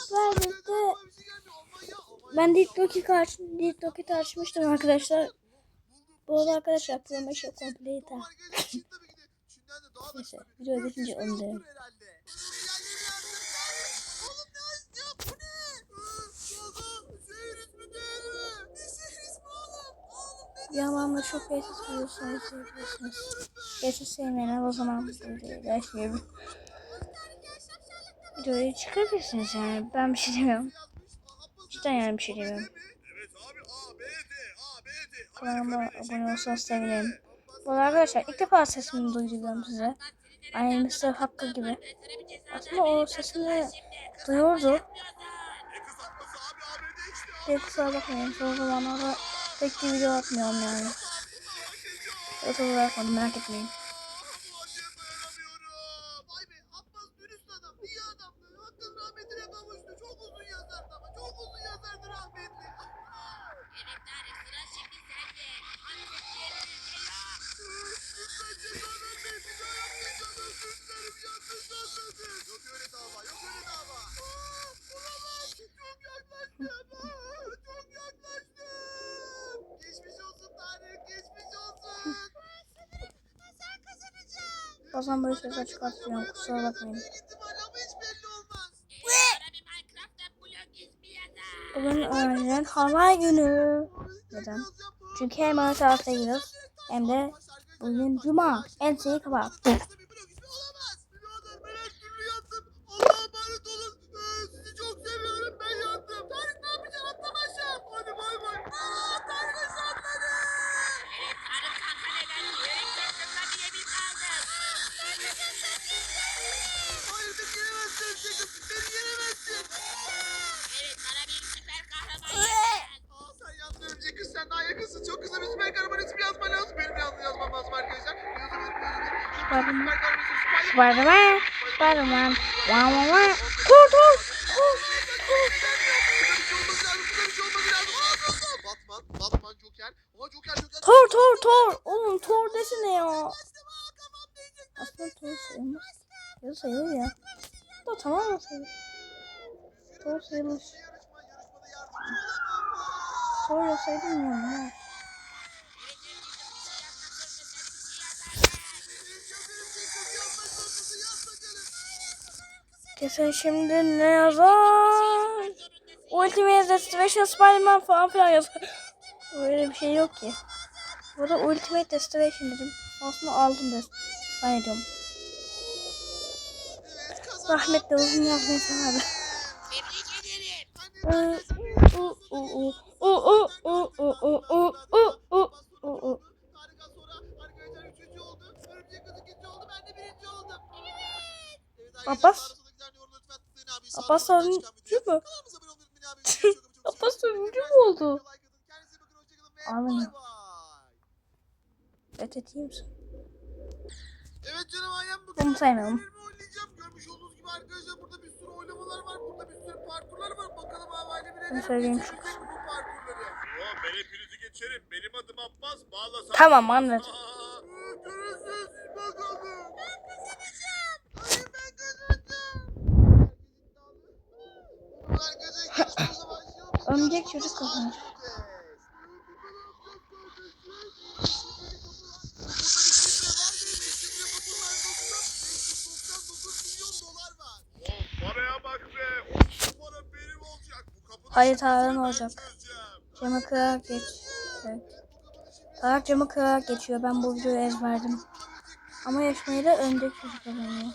arkadaşlar birlikte ben DeepDock'i karşı DeepDock'i tartışmıştım arkadaşlar. Bu arada arkadaşlar Pro 5 komple Neyse video bitince onu da Yağmamla çok peysiz buluyorsunuz, seviyorsunuz. Peysiz sevmeyene o zaman bunu. Videoyu çıkabilirsiniz yani ben bir şey demiyorum. Cidden yani bir şey demiyorum. Kanalıma abone olsanız sevinirim. Bu arkadaşlar ilk defa sesimi duyuruyorum size. Aynı Mr. Hakkı gibi. Aslında o sesini duyuyordu. Bir kusura bakmayın. Son zamanlarda pek bir video atmıyorum yani. YouTube'a bırakmadım merak etmeyin. Bazen böyle sesler çıkartıyorum kusura bakmayın. Bugün öğrencilerin halay günü. Neden? Çünkü hem ana tarafta gidiyoruz hem de bugün cuma. En şeyi kapat. Spiderman. Spiderman. Spiderman. Wow wow wow. Koş koş. Koş. Tor tor tor. Oğlum tor desene ya. Aslında tor sayılmaz. Ya sayılır ya. Da tamam mı sayılır? Tor sayılır. Tor sayılır ya. Kesin şimdi ne yazar? Ultimate Destination Spider-Man falan filan yazar. Öyle bir şey yok ki. Burada Ultimate Destination dedim. Aslında aldım da. Ben ediyorum. Rahmetli uzun yazmayı severdim. Abbas. Abbas Abbas sonuncu mu? Abbas sonuncu mu oldu? Ağlayın. Bet edeyim misin? Evet canım ayağım bu. Bunu saymayalım. Görmüş olduğunuz gibi arkadaşlar burada bir sürü oynamalar var. Burada bir sürü parkurlar var. Bakalım havayla bir Bunu söyleyeyim ben hepinizi geçerim. Benim adım Abbas. Bağlasam. Tamam anladım. Aa, Görüşürüz bakalım. Ömcek çocuk kazanır. Hayır Tarık'ın olacak. Camı kırarak geç. Evet. Tarık camı kırarak geçiyor. Ben bu videoyu ezberdim. Ama yarışmayı da öndeki çocuk kazanıyor.